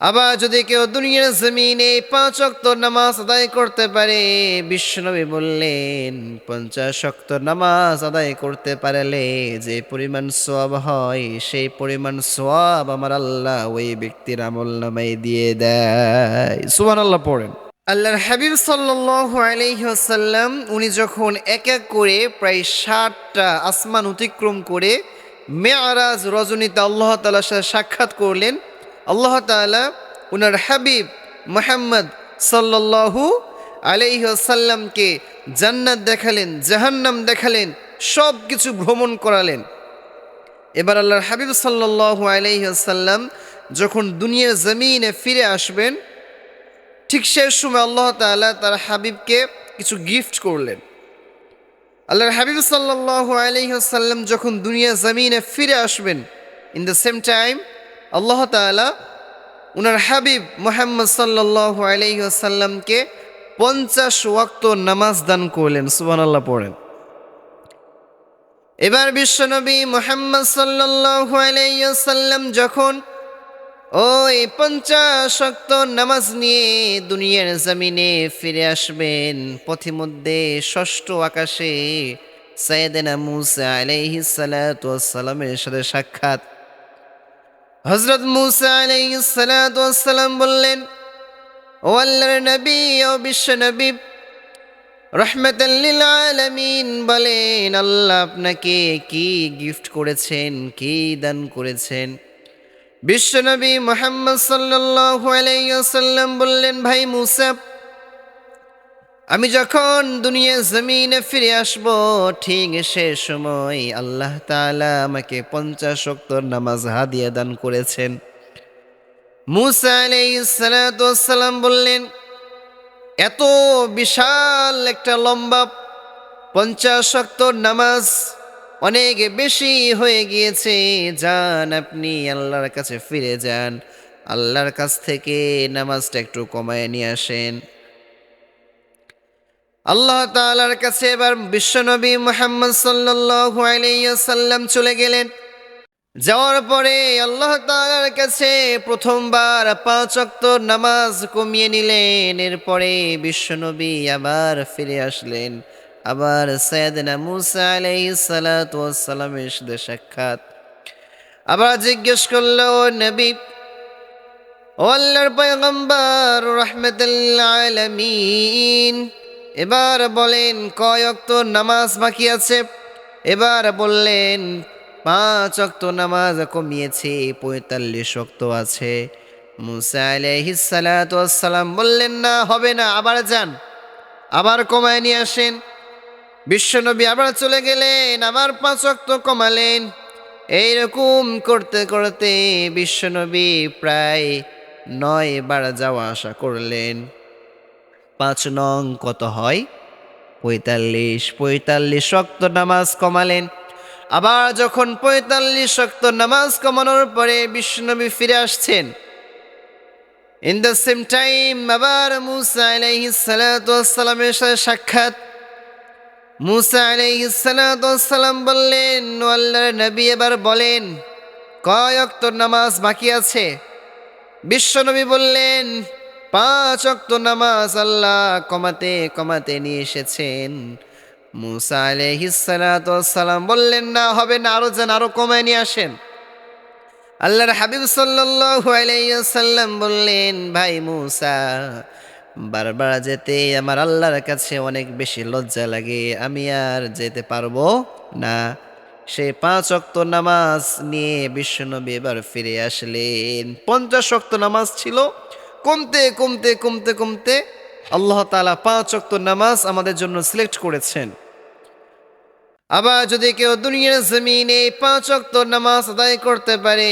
আবার যদি কেউ দুনিয়ার জমিনে পাঁচ অক্ত নামাজ আদায় করতে পারে, বিশ্বনবী বললেন, পঞ্চাশ অক্ত নামাজ আদায় করতে পারলে যে পরিমাণ সোয়াব হয়, সেই পরিমাণ সোয়াব আমার আল্লাহ ওই ব্যক্তির আমল নামাই দিয়ে দেয়। সুবান আল্লাহ পড়েন। আল্লাহর হাবিব সাল্লাহ আলহিহাসাল্লাম উনি যখন এক এক করে প্রায় ষাটটা আসমান অতিক্রম করে মেয়ারাজ রজনীতে আল্লাহ তালার সাথে সাক্ষাৎ করলেন আল্লাহ তাআলা উনার হাবিব মোহাম্মদ সাল্লাল্লাহু আলাইসাল্লামকে জান্নাত দেখালেন, জাহান্নাম দেখালেন সব কিছু ভ্রমণ করালেন। এবার আল্লাহর হাবিব সাল্লাল্লাহু আলাইসাল্লাম যখন দুনিয়ার জমিনে ফিরে আসবেন, ঠিক সেই সময় আল্লাহ তাআলা তার হাবিবকে কিছু গিফট করলেন। আল্লাহর হাবিব সাল্লাল্লাহু আলাইসাল্লাম যখন দুনিয়া জমিনে ফিরে আসবেন ইন দ্য সেম টাইম আল্লাহ তালা উনার হাবিব মোহাম্মদ সাল্লাল্লাহু আলাইসাল্লামকে পঞ্চাশ ওয়াক্ত নামাজ দান করলেন সুবান আল্লাহ পড়েন। এবার বিশ্বনবী মোহাম্মদ সাল্লাল্লাহু আলাইসাল্লাম যখন ওই পঞ্চাশ ওয়াক্ত নামাজ নিয়ে দুনিয়ার জমিনে ফিরে আসবেন, পথিমধ্যে ষষ্ঠ আকাশে সাইয়েদেনা মুসা আলাইহিস সালামের সাথে সাক্ষাৎ হজরত মুসা আলাইসালাম বললেন, ও আল্লাহর নবী, ও বিশ্ব নবী রহমতাল্লিল আলমিন বলেন, আল্লাহ আপনাকে কি গিফট করেছেন, কি দান করেছেন? বিশ্বনবী মোহাম্মদ সাল্লাহ আলাইসাল্লাম বললেন, ভাই মুসা আমি যখন দুনিয়া জমিনে ফিরে আসব, ঠিক সে সময় আল্লাহ তাআলা আমাকে পঞ্চাশ অক্তর নামাজ হাদিয়া দান করেছেন। মুসা আলাইসালাম বললেন, এত বিশাল একটা লম্বা পঞ্চাশ অক্তর নামাজ অনেক বেশি হয়ে গিয়েছে। যান আপনি আল্লাহর কাছে ফিরে যান। আল্লাহর কাছ থেকে নামাজটা একটু কমায় নিয়ে আসেন। আল্লাহ তালার কাছে এবার বিশ্বনবী মোহাম্মদ সাল্লু আলাইসাল্লাম চলে গেলেন। যাওয়ার পরে আল্লাহ তালার কাছে প্রথমবার পাঁচ অক্ত নামাজ কমিয়ে নিলেন। এরপরে বিশ্বনবী আবার ফিরে আসলেন। আবার সৈয়দনা মুসা আলাই সালাতামের সাথে সাক্ষাৎ। আবার জিজ্ঞেস করল নবী, ও আল্লাহর পয়গম্বর রহমতুল্লাহ আলমিন এবার বলেন কয় অক্ত নামাজ বাকি আছে? এবার বললেন, পাঁচ অক্ত নামাজ কমিয়েছে, পঁয়তাল্লিশ অক্ত আছে। মুসা বললেন, না, হবে না, আবার যান। আবার কমায় নিয়ে আসেন। বিশ্বনবী আবার চলে গেলেন, আবার পাঁচ অক্ত কমালেন। এইরকম করতে করতে বিশ্বনবী প্রায় নয় বার যাওয়া আসা করলেন। পাঁচ নং কত হয়? পঁয়তাল্লিশ পঁয়তাল্লিশ শক্ত নামাজ কমালেন। আবার যখন পঁয়তাল্লিশ শক্ত নামাজ কমানোর পরে বিষ্ণুনবী ফিরে আসছেন। ইন দ্য সেম টাইম আবার মুসা আলাইহিসালামের সাথে সাক্ষাৎ। মুসা আলাইহিসালাম বললেন আল্লাহর নবী, এবার বলেন, কয় অক্ত নামাজ বাকি আছে? বিশ্বনবী বললেন পাঁচ অক্ত নামাজ আল্লাহ কমাতে কমাতে নিয়ে এসেছেন। মুসা আলহিসালাম বললেন, না, হবে না, আরও যেন আরও কমায় নিয়ে আসেন। আল্লাহর হাবিব সাল্লাম বললেন, ভাই মুসা, বারবার যেতে আমার আল্লাহর কাছে অনেক বেশি লজ্জা লাগে। আমি আর যেতে পারব না। সে পাঁচ অক্ত নামাজ নিয়ে বিশ্বনবী এবার ফিরে আসলেন। পঞ্চাশ অক্ত নামাজ ছিল। কমতে কমতে কমতে কমতে আল্লাহ তালা পাঁচ অক্ত নামাজ আমাদের জন্য সিলেক্ট করেছেন। আবার যদি কেউ দুনিয়ার জমিনে পাঁচ অক্ত নামাজ আদায় করতে পারে,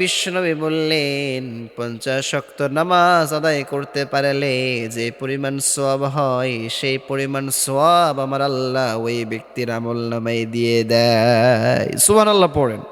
বিশ্বনবী বললেন, পঞ্চাশ অক্ত নামাজ আদায় করতে পারলে যে পরিমাণ সোয়াব হয়, সেই পরিমাণ সোয়াব আমার আল্লাহ ওই ব্যক্তির আমল নামাই দিয়ে দেয়। সুবান আল্লাহ পড়েন।